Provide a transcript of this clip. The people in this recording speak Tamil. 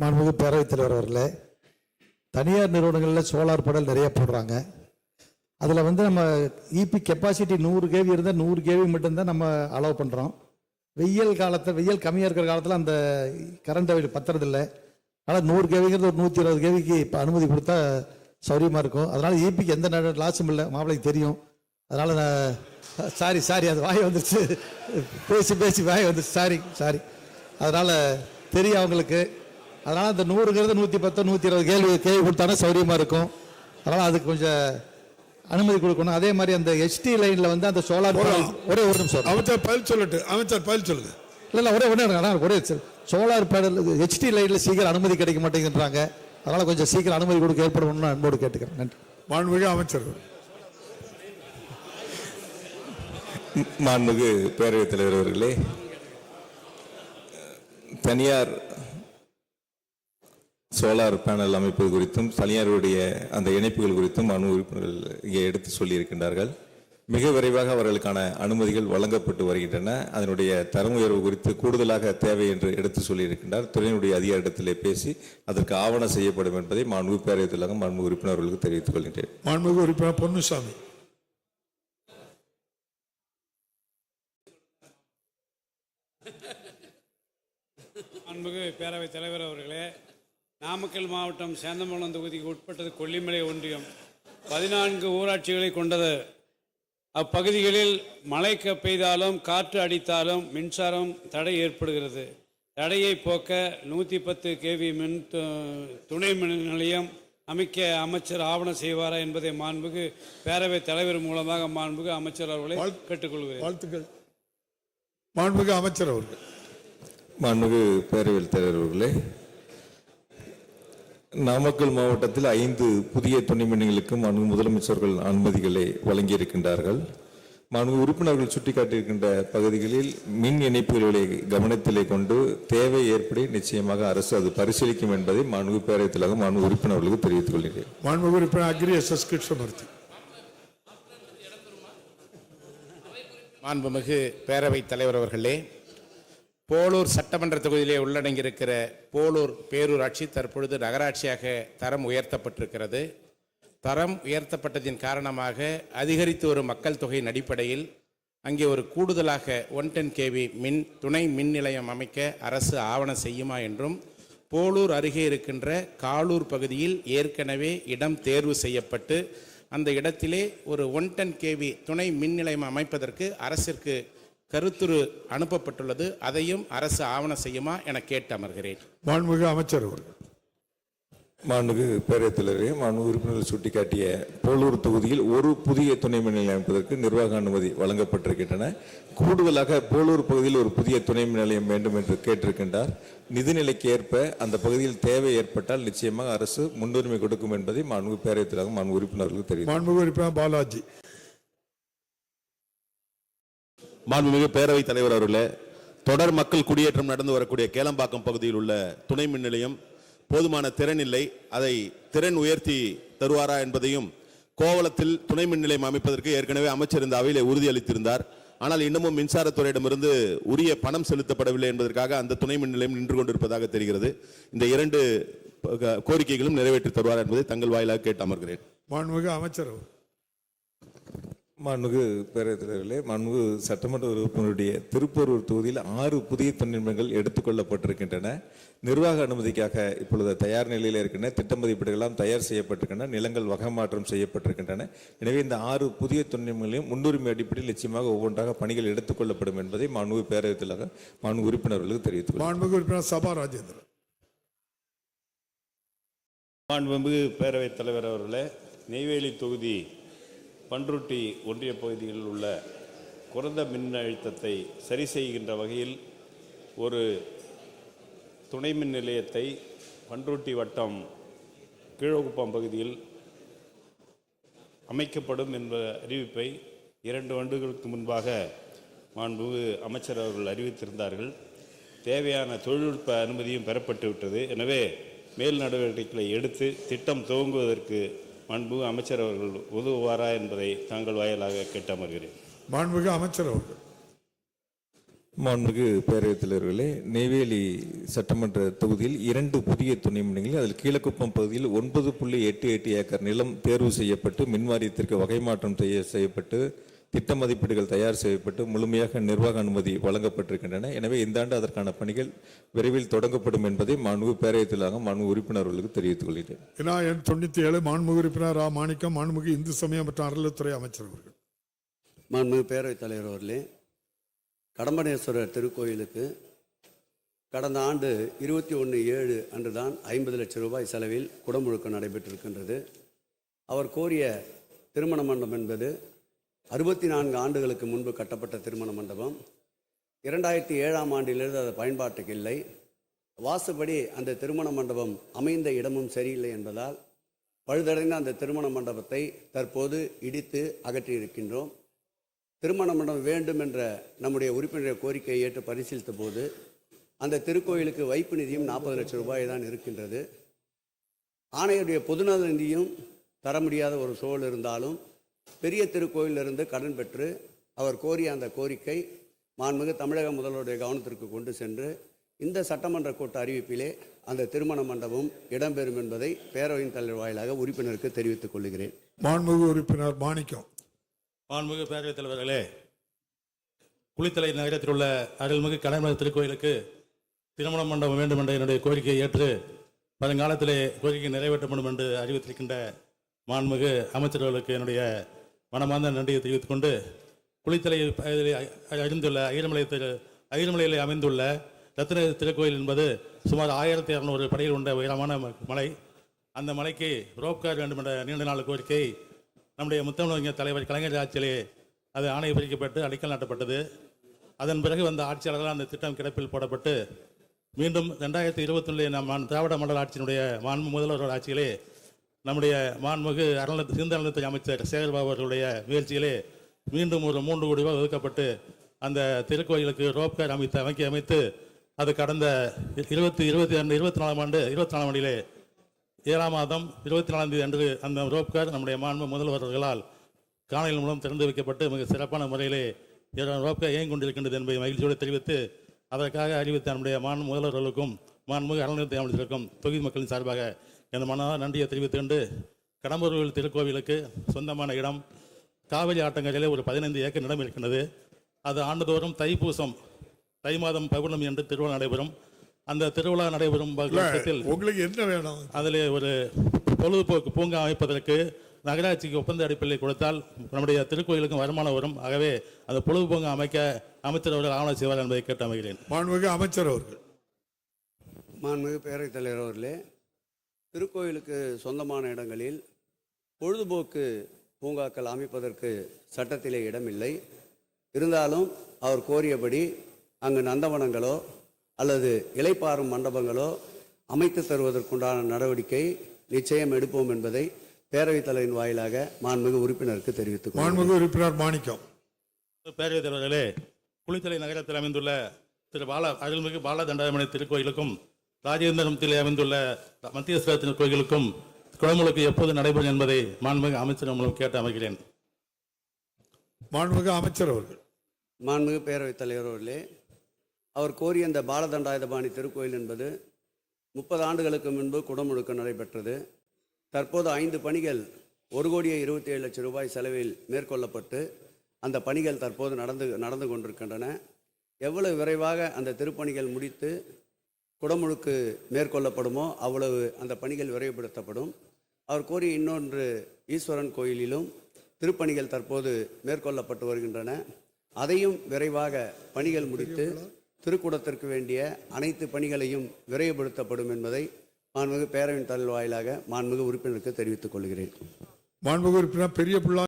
மாண்புமிகு பேரவைத் தலைவர் அவர்களே தனியார் நிறுவனங்களில் சோலார் பேனல் நிறைய போடுறாங்க. அதில் வந்து நம்ம இபி கெப்பாசிட்டி நூறு கேவி இருந்தால் நூறு கேவி மட்டும்தான் நம்ம அலோவ் பண்ணுறோம் வெயில் காலத்தை வெயில் கம்மியாக இருக்கிற காலத்தில் அந்த கரண்ட் பத்துறதில்ல. அதனால் நூறு கேவிங்கிறது ஒரு நூற்றி இருபது கேவிக்கு இப்போ அனுமதி கொடுத்தா சௌரியமாக இருக்கும். அதனால் இபிக்கு எந்த லாஸும் இல்லை. மாப்பிளைக்கு தெரியும். அதனால் நான் சாரி சாரி அது வாய் வந்துருச்சு. பேசி பேசி வாய் வந்துருச்சு. சாரி சாரி அதனால் தெரியும் அவங்களுக்கு. அதனால் அந்த நூறுங்கிறது நூற்றி பத்து நூற்றி இருபது கேள்வி கேள்வி கொடுத்தானே சௌரியமாக இருக்கும். அதனால் அதுக்கு கொஞ்சம் அனுமதி கொடுக்கணும். அதே மாதிரி அந்த ஹெச்டி லைனில் வந்து அந்த சோலார் ஒரே ஒரு நிமிஷம். அமைச்சர் பதில் சொல்லட்டு. அமைச்சர் பதில் சொல்லுங்க. இல்லை இல்லை ஒரே ஒன்றே ஆனால் ஒரே சோலார் பேனல் ஹெச்டி லைனில் சீக்கிரம் அனுமதி கிடைக்க மாட்டேங்குன்றாங்க அதனால் கொஞ்சம் சீக்கிரம் அனுமதி கொடுக்க ஏற்படணும்னு அன்போடு கேட்டுக்கிறேன். நன்றி. மாண்புமிகு அமைச்சர். மாண்புமிகு பேரவைத் தலைவர் அவர்களே தனியார் சோலார் பேனல் அமைப்பது குறித்தும் தனியாருடைய அந்த இணைப்புகள் குறித்தும் அணு உறுப்பினர்கள் இங்கே எடுத்து சொல்லியிருக்கின்றார்கள். மிக விரைவாக அவர்களுக்கான அனுமதிகள் வழங்கப்பட்டு வருகின்றன. அதனுடைய தரம் உயர்வு குறித்து கூடுதலாக தேவை என்று எடுத்து சொல்லியிருக்கின்றார். துறையினுடைய அதிகாரிடத்திலே பேசி அதற்கு ஆவணம் செய்யப்படும் என்பதை மாண்புமிகு பேரவைத் தலைவர் மாண்புமிகு உறுப்பினர்களுக்கு தெரிவித்துக் கொள்கின்றேன். மாண்புமிகு உறுப்பினர் பொன்னுசாமி. அன்புகு பேரவைத் தலைவர் அவர்களே நாமக்கல் மாவட்டம் சேந்தமங்கலம் தொகுதிக்கு உட்பட்டது கொல்லிமலை ஒன்றியம். பதினான்கு ஊராட்சிகளை கொண்டது. அப்பகுதிகளில் மழை பெய்தாலும் காற்று அடித்தாலும் மின்சாரம் தடை ஏற்படுகிறது. தடையை போக்க நூற்றி பத்து கேவி மின் து- துணை மின் நிலையம் அமைக்க அமைச்சர் ஆவணம் செய்வாரா என்பதை மாண்புகு பேரவைத் தலைவர் மூலமாக மாண்புகு அமைச்சர் அவர்களை கேட்டுக்கொள்கிறேன். வாழ்த்துக்கள். மாண்புமிகு அமைச்சர் அவர்கள். மாண்புமிகு பேரவைத் தலைவர் அவர்களே நாமக்கல் மாவட்டத்தில் ஐந்து புதிய துணை மின்னிகளுக்கு மாண்பு முதலமைச்சர்கள் அனுமதிகளை வழங்கியிருக்கின்றார்கள். மாண்பு உறுப்பினர்கள் சுட்டிக்காட்டியிருக்கின்ற பகுதிகளில் மின் இணைப்புகளை கவனத்திலே கொண்டு தேவை ஏற்படி நிச்சயமாக அரசு அது பரிசீலிக்கும் என்பதை மாண்பு பேரவைத் தலைவர் மாண்பு உறுப்பினர்களுக்கு தெரிவித்துக் கொள்கிறேன். மாண்புமிகு உறுப்பினர் அக்ரி எஸ் எஸ் கிருஷ்ணமூர்த்தி மாண்புமிகு பேரவைத் தலைவர் அவர்களே போலூர் சட்டமன்ற தொகுதியிலே உள்ளடங்கியிருக்கிற போலூர் பேரூராட்சி தற்பொழுது நகராட்சியாக தரம் உயர்த்தப்பட்டிருக்கிறது. தரம் உயர்த்தப்பட்டதின் காரணமாக அதிகரித்து வரும் மக்கள் தொகையின் அடிப்படையில் அங்கே ஒரு கூடுதலாக ஒன் டென் கேவி மின் துணை மின் நிலையம் அமைக்க அரசு ஆவணம் செய்யுமா என்றும் போலூர் அருகே இருக்கின்ற காலூர் பகுதியில் ஏற்கனவே இடம் தேர்வு செய்யப்பட்டு அந்த இடத்திலே ஒரு ஒன் டென் கேவி துணை மின் நிலையம் அமைப்பதற்கு அரசிற்கு கருத்துரு அனுப்பப்பட்டுள்ளது. அதையும் அரசு ஆவணம் செய்யுமா என கேட்டு அமர்கிறேன் மாண்புமிகு அமைச்சர் அவர்கள். மாண்புமிகு பேரவைத் தலைவரே மாண்பு உறுப்பினர்கள் சுட்டிக்காட்டிய போலூர் தொகுதியில் ஒரு புதிய துணை மின் நிலையம் அமைப்பதற்கு நிர்வாக அனுமதி வழங்கப்பட்டிருக்கின்றன. கூடுதலாக போலூர் பகுதியில் ஒரு புதிய துணை மின் நிலையம் வேண்டும் என்று கேட்டிருக்கின்றார். நிதிநிலைக்கு ஏற்ப அந்த பகுதியில் தேவை ஏற்பட்டால் நிச்சயமாக அரசு முன்னுரிமை கொடுக்கும் என்பதை மாண்புமிகு பேரவைத் தலைவர் மாண்பு உறுப்பினர்களுக்கு தெரிவித்தார் மாண்புமிகு உறுப்பினர் பாலாஜி மாண்புமிகு பேரவைத் தலைவர் அவர்களே தொடர் மக்கள் குடியேற்றம் நடந்து வரக்கூடிய கேளம்பாக்கம் பகுதியில் உள்ள துணை மின் நிலையம் போதுமான திறன் இல்லை. அதை திறன் உயர்த்தி தருவாரா என்பதையும் கோவளத்தில் துணை மின் நிலையம் அமைப்பதற்கு ஏற்கனவே அமைச்சர் இந்த அவையிலே உறுதியளித்திருந்தார் ஆனால் இன்னமும் மின்சாரத்துறையிடமிருந்து உரிய பணம் செலுத்தப்படவில்லை என்பதற்காக அந்த துணை மின் நிலையம் நின்று கொண்டிருப்பதாக தெரிகிறது. இந்த இரண்டு கோரிக்கைகளும் நிறைவேற்றி தருவார் என்பதை தங்கள் வாயிலாக கேட்டு அமர்கிறேன். மாண்புமிகு அமைச்சர் மாண்புமிகு பேரவைத் தலைவர்களே மாண்புமிகு சட்டமன்ற உறுப்பினருடைய திருப்பூரூர் தொகுதியில் ஆறு புதிய தொழில்நுட்பங்கள் எடுத்துக்கொள்ளப்பட்டிருக்கின்றன நிர்வாக அனுமதிக்காக இப்பொழுது தயார் நிலையில் இருக்கின்றன. திட்ட மதிப்பீடுகள் எல்லாம் தயார் செய்யப்பட்டிருக்கின்றன. நிலங்கள் வகை மாற்றம் செய்யப்பட்டிருக்கின்றன. எனவே இந்த ஆறு புதிய தொழில்நுட்பங்களையும் முன்னுரிமை அடிப்படையில் நிச்சயமாக ஒவ்வொன்றாக பணிகள் எடுத்துக்கொள்ளப்படும் என்பதை மாண்புமிகு பேரவைத் தலைவர் மாண்பு உறுப்பினர்களுக்கு தெரிவித்துக் கொள்கிறேன். மாண்புமிகு உறுப்பினர் சபா ராஜேந்திரன். மாண்புமிகு பேரவைத் தலைவர் அவர்களே நெய்வேலி தொகுதி பன்ருட்டி ஒன்றிய பகுதிகளில் உள்ள குறைந்த மின் அழுத்தத்தை சரி செய்கின்ற வகையில் ஒரு துணை மின் நிலையத்தை பன்ருட்டி வட்டம் கீழகுப்பம் பகுதியில் அமைக்கப்படும் என்ற அறிவிப்பை இரண்டு ஆண்டுகளுக்கு முன்பாக மாண்புமிகு அமைச்சர் அவர்கள் அறிவித்திருந்தார்கள். தேவையான தொழில்நுட்ப அனுமதியும் பெறப்பட்டு விட்டது எனவே மேல் நடவடிக்கைகளை எடுத்து திட்டம் துவங்குவதற்கு மாண்புமிகு அமைச்சர் அவர்கள் உதவுவாரா என்பதை தாங்கள் வாயிலாக கேட்டு அமர்கிறேன் மாண்புமிகு அமைச்சர் அவர்கள். மாண்புமிகு பேரவைத் தலைவர்களே நெய்வேலி சட்டமன்ற தொகுதியில் இரண்டு புதிய துணை மின்நிலையங்கள் அதில் கீழக்குப்பம் பகுதியில் ஒன்பது புள்ளி எட்டு எட்டு ஏக்கர் நிலம் தேர்வு செய்யப்பட்டு மின் வாரியத்திற்கு வகை மாற்றம் செய்ய செய்யப்பட்டு திட்ட மதிப்பீடுகள் தயார் செய்யப்பட்டு முழுமையாக நிர்வாக அனுமதி வழங்கப்பட்டிருக்கின்றன. எனவே இந்த ஆண்டு அதற்கான பணிகள் விரைவில் தொடங்கப்படும் என்பதை மாண்புமிகு பேரவைத் தலைவராக மாண்பு உறுப்பினர்களுக்கு தெரிவித்துக் கொள்கிறேன். வினா எண் தொண்ணூத்தி ஏழு மாண்புமிகு உறுப்பினர் ரா மாணிக்கம் மாண்புமிகு இந்து சமயம் மற்றும் அறநிலைத்துறை அமைச்சர் அவர்கள். மாண்புமிகு பேரவைத் தலைவர் அவர்களே கடம்பனேஸ்வரர் திருக்கோயிலுக்கு கடந்த ஆண்டு இருபத்தி ஒன்று ஏழு அன்று தான் ஐம்பது லட்சம் ரூபாய் செலவில் குடமுழுக்கு நடைபெற்றிருக்கின்றது. அவர் கோரிய திருமண மண்டபம் என்பது அறுபத்தி நான்கு ஆண்டுகளுக்கு முன்பு கட்டப்பட்ட திருமண மண்டபம். இரண்டாயிரத்தி ஏழாம் ஆண்டிலிருந்து அது பயன்பாட்டுக்கு இல்லை. வாசுபடி அந்த திருமண மண்டபம் அமைந்த இடமும் சரியில்லை என்பதால் பழுதடைந்த அந்த திருமண மண்டபத்தை தற்போது இடித்து அகற்றியிருக்கின்றோம். திருமண மண்டபம் வேண்டும் என்ற நம்முடைய உறுப்பினர் கோரிக்கையை ஏற்று பரிசீலித்த போது அந்த திருக்கோயிலுக்கு வைப்பு நிதியும் நாற்பது லட்சம் ரூபாய் தான் இருக்கின்றது. ஆணையருடைய பொதுநல நிதியும் தர முடியாத ஒரு சூழல் இருந்தாலும் பெரிய திருக்கோயிலிருந்து கடன் பெற்று அவர் கோரிய அந்த கோரிக்கை மாண்புமிகு தமிழக முதல்வருடைய கவனத்திற்கு கொண்டு சென்று இந்த சட்டமன்ற கூட்ட அறிவிப்பிலே அந்த திருமண மண்டபம் இடம்பெறும் என்பதை பேரவையின் தலைவர் வாயிலாக உறுப்பினருக்கு தெரிவித்துக் கொள்கிறேன். மாண்புமிகு உறுப்பினர் மாணிக்கம். மாண்புமிகு பேரவைத் தலைவர்களே குளித்தலை நகரத்தில் உள்ள அருள்மிகு கடம்பர் திருக்கோயிலுக்கு திருமண மண்டபம் வேண்டும் என்ற என்னுடைய கோரிக்கையை ஏற்று வருங்காலத்திலே கோரிக்கை நிறைவேற்றப்படும் என்று அறிவித்திருக்கின்ற மாண்புமிகு அமைச்சர்களுக்கு என்னுடைய மனமார்ந்த நன்றியை தெரிவித்துக் கொண்டு குளித்தலை அறிந்துள்ள ஐரமலை திரு அமைந்துள்ள ரத்தின திருக்கோயில் என்பது சுமார் ஆயிரத்தி இரநூறு படையில் உள்ள உயரமான மலை. அந்த மலைக்கு ரோப் கார் வேண்டும் என்ற நீண்ட நாள் கோரிக்கை நம்முடைய முத்தமிழறிஞர் தலைவர் கலைஞர் ஆட்சியிலே அது ஆணை பிரிக்கப்பட்டு அடிக்கல் நாட்டப்பட்டது. அதன் பிறகு வந்த ஆட்சியாளர்கள் அந்த திட்டம் கிடப்பில் போடப்பட்டு மீண்டும் ரெண்டாயிரத்தி இருபத்தொன்னிலே நம் திராவிட மண்டல ஆட்சியினுடைய மாண்பு முதல்வர் ஆட்சியிலே நம்முடைய மாண்புமிகு அறநிலை சிந்த அமைச்சர் சேகர்பாபு அவர்களுடைய முயற்சியிலே மீண்டும் ஒரு மூன்று கோடி ரூபாய் ஒதுக்கப்பட்டு அந்த திருக்கோயிலுக்கு ரோப்கார் அமைத்து அமைக்க அமைத்து அது கடந்த இருபத்தி இருபத்தி ரெண்டு இருபத்தி நாலாம் ஆண்டு இருபத்தி நாலாம் ஆண்டிலே ஏழாம் மாதம் இருபத்தி நாலாம் தேதி அன்று அந்த ரோப்கார் நம்முடைய மாண்பு முதல்வர்களால் காணொலி மூலம் திறந்து வைக்கப்பட்டு மிக சிறப்பான முறையிலே ஏழாம் ரோப் இயங்கிக் கொண்டிருக்கின்றது என்பதை மகிழ்ச்சியோடு தெரிவித்து அதற்காக அறிவித்த நம்முடைய மாண்பு முதல்வர்களுக்கும் மாண்புமிகு அறநிலையத்தை அமைச்சருக்கும் தொகுதி மக்களின் சார்பாக எனது மன நன்றியை தெரிவித்துக் கொண்டு கடம்பூர் திருக்கோவிலுக்கு சொந்தமான இடம். காவிரி ஆட்டங்கரையிலே ஒரு பதினைந்து ஏக்கர் இடம் இருக்கின்றது. அது ஆண்டுதோறும் தைப்பூசம் தை மாதம் பௌர்ணமி என்று திருவிழா நடைபெறும். அந்த திருவிழா நடைபெறும் பட்சத்தில் உங்களுக்கு என்ன வேணும்? அதில் ஒரு பொழுதுபோக்கு பூங்கா அமைப்பதற்கு நகராட்சிக்கு ஒப்பந்த அடிப்படையில் கொடுத்தால் நம்முடைய திருக்கோயிலுக்கும் வருமானம் வரும். ஆகவே அந்த பொழுதுபூங்கா அமைக்க அமைச்சர் அவர்கள் ஆவணம் செய்வார் என்பதை கேட்டு அமைகிறேன் மாண்புமிகு அமைச்சர் அவர்கள். மாண்புமிகு பேரவைத் தலைவர் அவர்களே திருக்கோயிலுக்கு சொந்தமான இடங்களில் பொழுதுபோக்கு பூங்காக்கள் அமைப்பதற்கு சட்டத்திலே இடமில்லை இருந்தாலும் அவர் கோரியபடி அங்கு நந்தவனங்களோ அல்லது இலைப்பாறும் மண்டபங்களோ அமைத்து தருவதற்குண்டான நடவடிக்கை நிச்சயம் எடுப்போம் என்பதை பேரவைத் தலைவரின் வாயிலாக மாண்புமிகு உறுப்பினருக்கு தெரிவித்துக். மாண்புமிகு உறுப்பினர் மாணிக்கம் பேரவைத் தலைவர்களே குளித்தலை நகரத்தில் அமைந்துள்ள திரு பால அருள்மிகு பால தண்டாயமணி திருக்கோயிலுக்கும் ராஜேந்திரத்திலே அமைந்துள்ள மத்தியஸ்வர கோயிலுக்கும் குடமுழுக்கு எப்போது நடைபெறும் என்பதை மாண்புமிகு அமைச்சர் மூலம் கேட்டு அமைகிறேன். மாண்புமிகு அமைச்சர் அவர்கள். மாண்புமிகு பேரவைத் தலைவர் அவர்களே அவர் கோரிய இந்த பாலதண்டாயுதபாணி திருக்கோயில் என்பது முப்பது ஆண்டுகளுக்கு முன்பு குடமுழுக்கு நடைபெற்றது. தற்போது ஐந்து பணிகள் ஒரு கோடியே இருபத்தி ஏழு லட்சம் ரூபாய் செலவில் மேற்கொள்ளப்பட்டு அந்த பணிகள் தற்போது நடந்து நடந்து கொண்டிருக்கின்றன. எவ்வளவு விரைவாக அந்த திருப்பணிகள் முடித்து குடமுழுக்கு மேற்கொள்ளப்படுமோ அவ்வளவு அந்த பணிகள் விரைவுபடுத்தப்படும். அவர் கோரிய இன்னொன்று ஈஸ்வரன் கோயிலிலும் திருப்பணிகள் தற்போது மேற்கொள்ளப்பட்டு வருகின்றன. அதையும் விரைவாக பணிகள் முடித்து திருக்கூடத்திற்கு வேண்டிய அனைத்து பணிகளையும் விரைவுபடுத்தப்படும் என்பதை மாண்புமிகு பேரவையின் தலைவர் வாயிலாக மாண்புமிகு உறுப்பினருக்கு தெரிவித்துக் கொள்கிறேன். மாண்புமிகு உறுப்பினர் பெரிய பிள்ளை